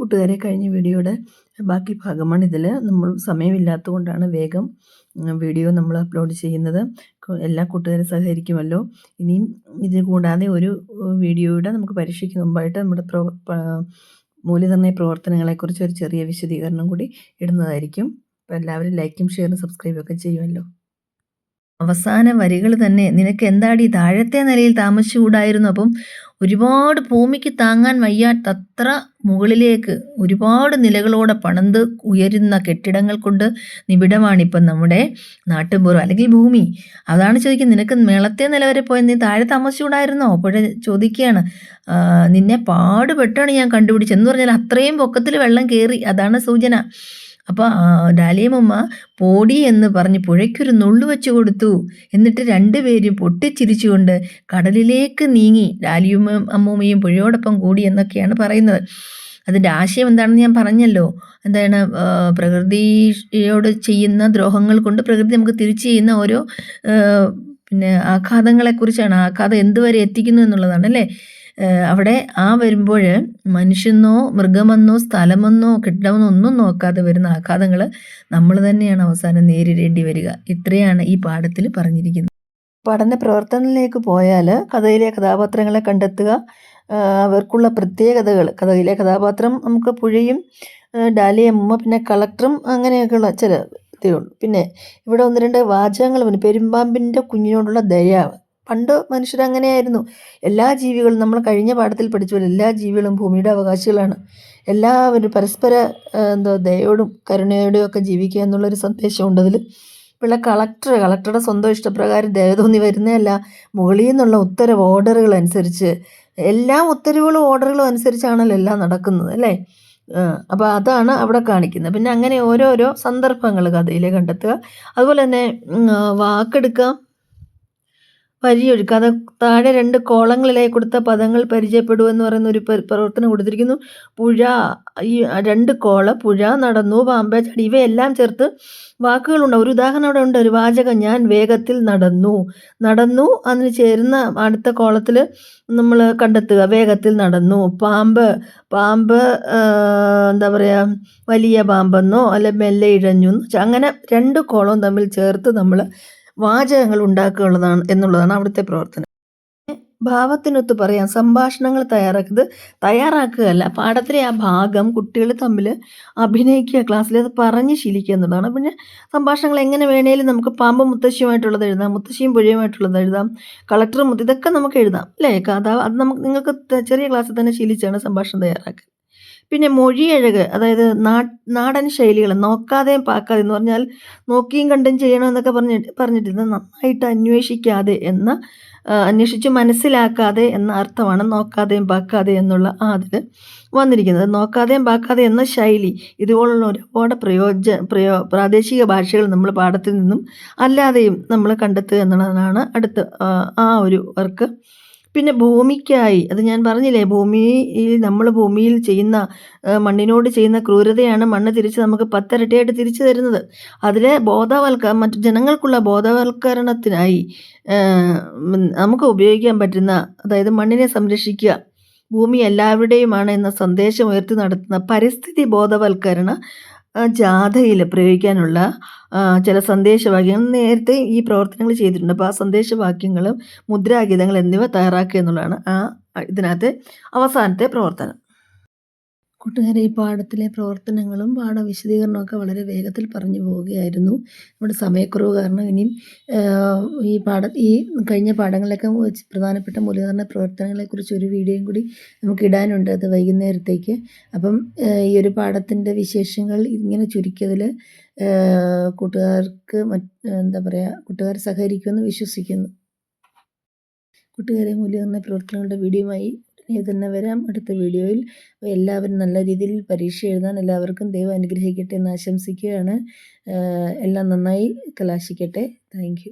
കൂട്ടുകാരെ കഴിഞ്ഞ വീഡിയോയുടെ ബാക്കി ഭാഗമാണ് ഇതിൽ നമ്മൾ സമയമില്ലാത്തതുകൊണ്ടാണ് വേഗം വീഡിയോ നമ്മൾ അപ്ലോഡ് ചെയ്യുന്നത്. എല്ലാ കൂട്ടുകാരും സഹകരിക്കുമല്ലോ. ഇനിയും ഇത് കൂടാതെ ഒരു വീഡിയോയുടെ നമുക്ക് പരീക്ഷയ്ക്ക് മുമ്പായിട്ട് നമ്മുടെ പ്രോ മൂല്യനിർണയ പ്രവർത്തനങ്ങളെക്കുറിച്ച് ഒരു ചെറിയ വിശദീകരണം കൂടി ഇടുന്നതായിരിക്കും. അപ്പോൾ എല്ലാവരും ലൈക്കും ഷെയറും സബ്സ്ക്രൈബും ഒക്കെ ചെയ്യുമല്ലോ. അവസാന വരികൾ തന്നെ നിനക്ക് എന്താടി താഴത്തെ നിലയിൽ താമസിച്ചുകൂടായിരുന്നു? അപ്പം ഒരുപാട് ഭൂമിക്ക് താങ്ങാൻ വയ്യാത്തത്ര മുകളിലേക്ക് ഒരുപാട് നിലകളോടെ പണന്ത് ഉയരുന്ന കെട്ടിടങ്ങൾ കൊണ്ട് നിബിഡമാണിപ്പം നമ്മുടെ നാട്ടുപുറം അല്ലെങ്കിൽ ഭൂമി. അതാണ് ചോദിക്കുന്നത് നിനക്ക് മേളത്തെ നില വരെ പോയി നീ താഴെ താമസിച്ചുകൂടായിരുന്നോ? അപ്പോഴേ ചോദിക്കുകയാണ്. നിന്നെ പാടുപെട്ടാണ് ഞാൻ കണ്ടുപിടിച്ചത്. എന്ന് പറഞ്ഞാൽ അത്രയും പൊക്കത്തിൽ വെള്ളം കയറി. അതാണ് സൂചന. അപ്പോൾ ഡാലിയമ്മ പോടി എന്ന് പറഞ്ഞ് പുഴയ്ക്കൊരു നുള്ളു വെച്ച് കൊടുത്തു. എന്നിട്ട് രണ്ടുപേരും പൊട്ടിച്ചിരിച്ചുകൊണ്ട് കടലിലേക്ക് നീങ്ങി ഡാലിയമ്മ അമ്മൂമ്മയും പുഴയോടൊപ്പം കൂടി എന്നൊക്കെയാണ് പറയുന്നത്. അതിന്റെ ആശയം എന്താണെന്ന് ഞാൻ പറഞ്ഞല്ലോ. എന്താണ് പ്രകൃതിയോട് ചെയ്യുന്ന ദ്രോഹങ്ങൾ കൊണ്ട് പ്രകൃതി നമുക്ക് തിരിച്ചു ചെയ്യുന്ന ഓരോ പിന്നെ ആഘാതങ്ങളെക്കുറിച്ചാണ്. ആഘാതം എന്തുവരെ എത്തിക്കുന്നു എന്നുള്ളതാണ് അല്ലേ? അവിടെ ആ വരുമ്പോൾ മനുഷ്യനോ മൃഗമെന്നോ സ്ഥലമെന്നോ കെട്ടിടമെന്നോ ഒന്നും നോക്കാതെ വരുന്ന ആഘാതങ്ങൾ നമ്മൾ തന്നെയാണ് അവസാനം നേരിടേണ്ടി വരിക. ഇത്രയാണ് ഈ പാഠത്തിൽ പറഞ്ഞിരിക്കുന്നത്. പഠന പ്രവർത്തനത്തിലേക്ക് പോയാൽ കഥയിലെ കഥാപാത്രങ്ങളെ കണ്ടെത്തുക അവർക്കുള്ള പ്രത്യേകതകൾ കഥയിലെ കഥാപാത്രം നമുക്ക് പുഴയും ഡാലിയമ്മ പിന്നെ കളക്ടറും അങ്ങനെയൊക്കെയുള്ള ചില ഇതേ ഉള്ളൂ. പിന്നെ ഇവിടെ ഒന്ന് രണ്ട് വാചകങ്ങൾ പിന്നെ പെരുമ്പാമ്പിന്റെ കുഞ്ഞിനോടുള്ള ദയാവ് പണ്ട് മനുഷ്യരങ്ങനെയായിരുന്നു. എല്ലാ ജീവികളും നമ്മൾ കഴിഞ്ഞ പാഠത്തിൽ പഠിച്ചു പോലെ എല്ലാ ജീവികളും ഭൂമിയുടെ അവകാശികളാണ്. എല്ലാവരും പരസ്പര എന്തോ ദയോടും കരുണയോടും ഒക്കെ ജീവിക്കുക എന്നുള്ളൊരു സന്ദേശമുണ്ട് അതിൽ പിള്ള കളക്ടർ കളക്ടറുടെ സ്വന്തം ഇഷ്ടപ്രകാരം ദയ തോന്നി വരുന്നതല്ല മുകളിൽ നിന്നുള്ള ഉത്തരവ് ഓർഡറുകൾ അനുസരിച്ച്. എല്ലാ ഉത്തരവുകളും ഓർഡറുകളും അനുസരിച്ചാണല്ലോ എല്ലാം നടക്കുന്നത് അല്ലേ? അപ്പോൾ അതാണ് അവിടെ കാണിക്കുന്നത്. പിന്നെ അങ്ങനെ ഓരോരോ സന്ദർഭങ്ങൾ കഥയിൽ കണ്ടെത്തുക. അതുപോലെ തന്നെ വാക്കെടുക്കാം വരിയൊഴുക്കുക അത് താഴെ രണ്ട് കോളങ്ങളിലായി കൊടുത്ത പദങ്ങൾ പരിചയപ്പെടുക എന്ന് പറയുന്ന ഒരു പ്രവർത്തനം കൊടുത്തിരിക്കുന്നു. പുഴ ഈ രണ്ട് കോള പുഴ നടന്നു പാമ്പ ചടി ഇവയെല്ലാം ചേർത്ത് വാക്കുകളുണ്ട്. ഒരു ഉദാഹരണം അവിടെ ഉണ്ട്. ഒരു വാചകം ഞാൻ വേഗത്തിൽ നടന്നു. നടന്നു അതിന് ചേരുന്ന അടുത്ത കോളത്തിൽ നമ്മൾ കണ്ടെത്തുക. വേഗത്തിൽ നടന്നു. പാമ്പ് പാമ്പ് എന്താ പറയുക വലിയ പാമ്പെന്നോ അല്ലെ മെല്ലെ ഇഴഞ്ഞു. അങ്ങനെ രണ്ട് കോളവും തമ്മിൽ ചേർത്ത് നമ്മൾ വാചകങ്ങൾ ഉണ്ടാക്കുകയുള്ളതാണ് എന്നുള്ളതാണ് അവിടുത്തെ പ്രവർത്തനം. ഭാവത്തിനൊത്ത് പറയാം സംഭാഷണങ്ങൾ തയ്യാറാക്കുന്നത് തയ്യാറാക്കുകയല്ല. പാഠത്തിലെ ആ ഭാഗം കുട്ടികൾ തമ്മിൽ അഭിനയിക്കുക ക്ലാസ്സിൽ അത് പറഞ്ഞ് ശീലിക്കുക എന്നുള്ളതാണ്. പിന്നെ സംഭാഷണങ്ങൾ എങ്ങനെ വേണേലും നമുക്ക് പാമ്പ് മുത്തശ്ശിയുമായിട്ടുള്ളത് എഴുതാം മുത്തശ്ശിയും പുഴയുമായിട്ടുള്ളത് എഴുതാം കളക്ടർ മുത്ത് ഇതൊക്കെ നമുക്ക് എഴുതാം. അല്ലേ? കഥ അത് നമുക്ക് നിങ്ങൾക്ക് ചെറിയ ക്ലാസ്സിൽ തന്നെ ശീലിച്ചാണ് സംഭാഷണം തയ്യാറാക്കുക. പിന്നെ മൊഴിയഴക് അതായത് നാടൻ ശൈലികൾ നോക്കാതെയും പാക്കാതെ എന്ന് പറഞ്ഞാൽ നോക്കിയും കണ്ടും ചെയ്യണമെന്നൊക്കെ പറഞ്ഞ് പറഞ്ഞിട്ടിരുന്നത് നന്നായിട്ട് അന്വേഷിക്കാതെ എന്ന അന്വേഷിച്ച് മനസ്സിലാക്കാതെ എന്ന അർത്ഥമാണ് നോക്കാതെയും പാക്കാതെ എന്നുള്ള ആ അതിൽ വന്നിരിക്കുന്നത്. നോക്കാതെയും പാക്കാതെ എന്ന ശൈലി ഇതുപോലുള്ള ഒരുപാട് പ്രയോജ പ്രയോ പ്രാദേശിക ഭാഷകൾ നമ്മൾ പാഠത്തിൽ നിന്നും അല്ലാതെയും നമ്മൾ കണ്ടെത്തുക എന്നുള്ളതാണ് അടുത്ത ആ ഒരു വർക്ക്. പിന്നെ ഭൂമിക്കായി. അത് ഞാൻ പറഞ്ഞില്ലേ ഭൂമിയിൽ നമ്മൾ ഭൂമിയിൽ ചെയ്യുന്ന മണ്ണിനോട് ചെയ്യുന്ന ക്രൂരതയാണ് മണ്ണ് തിരിച്ച് നമുക്ക് പത്തരട്ടിയായിട്ട് തിരിച്ചു തരുന്നത്. അതിലെ ബോധവൽക്ക മറ്റു ജനങ്ങൾക്കുള്ള ബോധവൽക്കരണത്തിനായി നമുക്ക് ഉപയോഗിക്കാൻ പറ്റുന്ന അതായത് മണ്ണിനെ സംരക്ഷിക്കുക ഭൂമി എല്ലാവരുടെയുമാണ് എന്ന സന്ദേശം ഉയർത്തി നടത്തുന്ന പരിസ്ഥിതി ബോധവൽക്കരണ ജാഥയിൽ പ്രയോഗിക്കാനുള്ള ചില സന്ദേശവാക്യങ്ങൾ നേരത്തെ ഈ പ്രവർത്തനങ്ങൾ ചെയ്തിട്ടുണ്ട്. അപ്പോൾ ആ സന്ദേശവാക്യങ്ങളും മുദ്രാഗീതങ്ങൾ എന്നിവ തയ്യാറാക്കുക എന്നുള്ളതാണ് ആ ഇതിനകത്തെ അവസാനത്തെ പ്രവർത്തനം. കൂട്ടുകാരെ ഈ പാഠത്തിലെ പ്രവർത്തനങ്ങളും പാഠ വിശദീകരണമൊക്കെ വളരെ വേഗത്തിൽ പറഞ്ഞു പോവുകയായിരുന്നു. നമ്മുടെ സമയക്കുറവ് കാരണം ഇനിയും ഈ പാഠ ഈ കഴിഞ്ഞ പാഠങ്ങളിലൊക്കെ പ്രധാനപ്പെട്ട മൂല്യധാരണ പ്രവർത്തനങ്ങളെക്കുറിച്ച് ഒരു വീഡിയോയും കൂടി നമുക്ക് ഇടാനുണ്ട് അത് വൈകുന്നേരത്തേക്ക്. അപ്പം ഈ ഒരു പാഠത്തിന്റെ വിശേഷങ്ങൾ ഇങ്ങനെ ചുരുക്കിയതിൽ കൂട്ടുകാർക്ക് എന്താ പറയുക കൂട്ടുകാർ സഹകരിക്കുമെന്ന് വിശ്വസിക്കുന്നു. കൂട്ടുകാരെ മൂല്യനിർണയ പ്രവർത്തനങ്ങളുടെ വീഡിയോയുമായി ഉടനെ തന്നെ വരാം അടുത്ത വീഡിയോയിൽ എല്ലാവരും നല്ല രീതിയിൽ പരീക്ഷ എഴുതാൻ എല്ലാവർക്കും ദൈവം അനുഗ്രഹിക്കട്ടെ എന്ന് ആശംസിക്കുകയാണ്. എല്ലാം നന്നായി കലാശിക്കട്ടെ. താങ്ക്